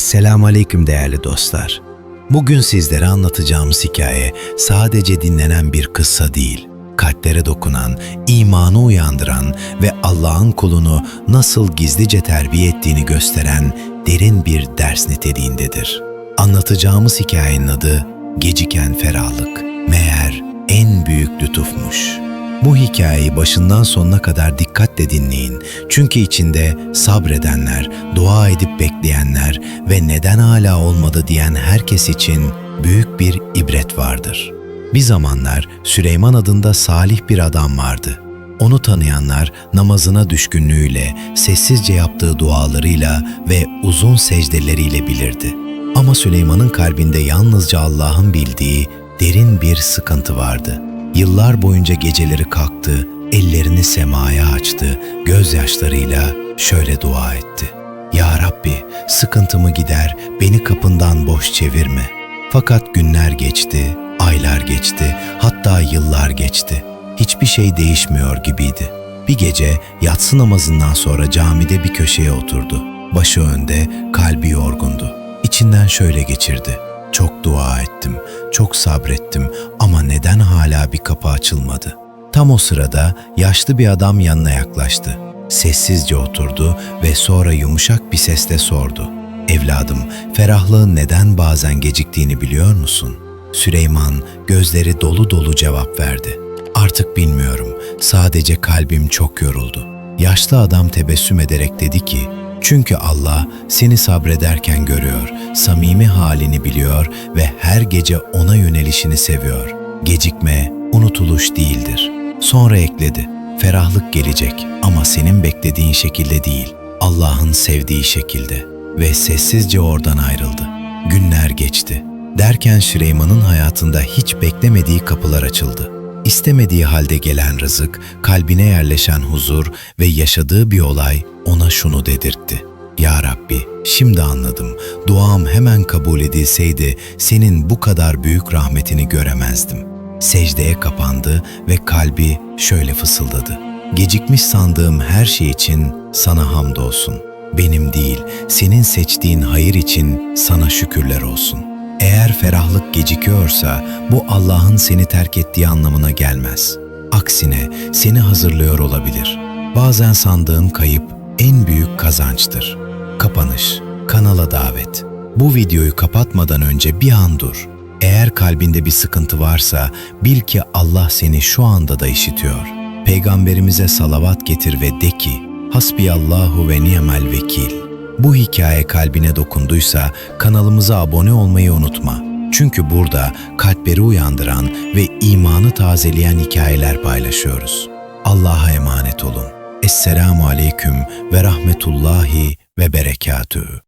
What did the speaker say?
Esselamu Aleyküm değerli dostlar. Bugün sizlere anlatacağımız hikaye sadece dinlenen bir kıssa değil, kalplere dokunan, imanı uyandıran ve Allah'ın kulunu nasıl gizlice terbiye ettiğini gösteren derin bir ders niteliğindedir. Anlatacağımız hikayenin adı Geciken Ferahlık. Meğer en büyük lütufmuş. Bu hikayeyi başından sonuna kadar dikkatle dinleyin. Çünkü içinde sabredenler, dua edip bekleyenler ve neden hala olmadı diyen herkes için büyük bir ibret vardır. Bir zamanlar Süleyman adında salih bir adam vardı. Onu tanıyanlar namazına düşkünlüğüyle, sessizce yaptığı dualarıyla ve uzun secdeleriyle bilirdi. Ama Süleyman'ın kalbinde yalnızca Allah'ın bildiği derin bir sıkıntı vardı. Yıllar boyunca geceleri kalktı, ellerini semaya açtı, gözyaşlarıyla şöyle dua etti. Ya Rabbi, sıkıntımı gider, beni kapından boş çevirme. Fakat günler geçti, aylar geçti, hatta yıllar geçti. Hiçbir şey değişmiyor gibiydi. Bir gece yatsı namazından sonra camide bir köşeye oturdu. Başı önde, kalbi yorgundu. İçinden şöyle geçirdi. Çok dua ettim, çok sabrettim neden hala bir kapı açılmadı? Tam o sırada yaşlı bir adam yanına yaklaştı. Sessizce oturdu ve sonra yumuşak bir sesle sordu. Evladım, ferahlığın neden bazen geciktiğini biliyor musun? Süleyman gözleri dolu dolu cevap verdi. Artık bilmiyorum, sadece kalbim çok yoruldu. Yaşlı adam tebessüm ederek dedi ki, çünkü Allah seni sabrederken görüyor, samimi halini biliyor ve her gece ona yönelişini seviyor. Gecikme, unutuluş değildir. Sonra ekledi, ferahlık gelecek ama senin beklediğin şekilde değil, Allah'ın sevdiği şekilde. Ve sessizce oradan ayrıldı. Günler geçti. Derken Süleyman'ın hayatında hiç beklemediği kapılar açıldı. İstemediği halde gelen rızık, kalbine yerleşen huzur ve yaşadığı bir olay ona şunu dedirtti. Ya Rabbi, şimdi anladım. Duam hemen kabul edilseydi senin bu kadar büyük rahmetini göremezdim. Secdeye kapandı ve kalbi şöyle fısıldadı. Gecikmiş sandığım her şey için sana hamdolsun. Benim değil, senin seçtiğin hayır için sana şükürler olsun. Eğer ferahlık gecikiyorsa bu Allah'ın seni terk ettiği anlamına gelmez. Aksine seni hazırlıyor olabilir. Bazen sandığın kayıp en büyük kazançtır. Kapanış, kanala davet. Bu videoyu kapatmadan önce bir an dur. Eğer kalbinde bir sıkıntı varsa bil ki Allah seni şu anda da işitiyor. Peygamberimize salavat getir ve de ki Hasbiyallahu ve ni'mel vekil. Bu hikaye kalbine dokunduysa kanalımıza abone olmayı unutma. Çünkü burada kalpleri uyandıran ve imanı tazeleyen hikayeler paylaşıyoruz. Allah'a emanet olun. Esselamu aleyküm ve rahmetullahi ve berekatühü.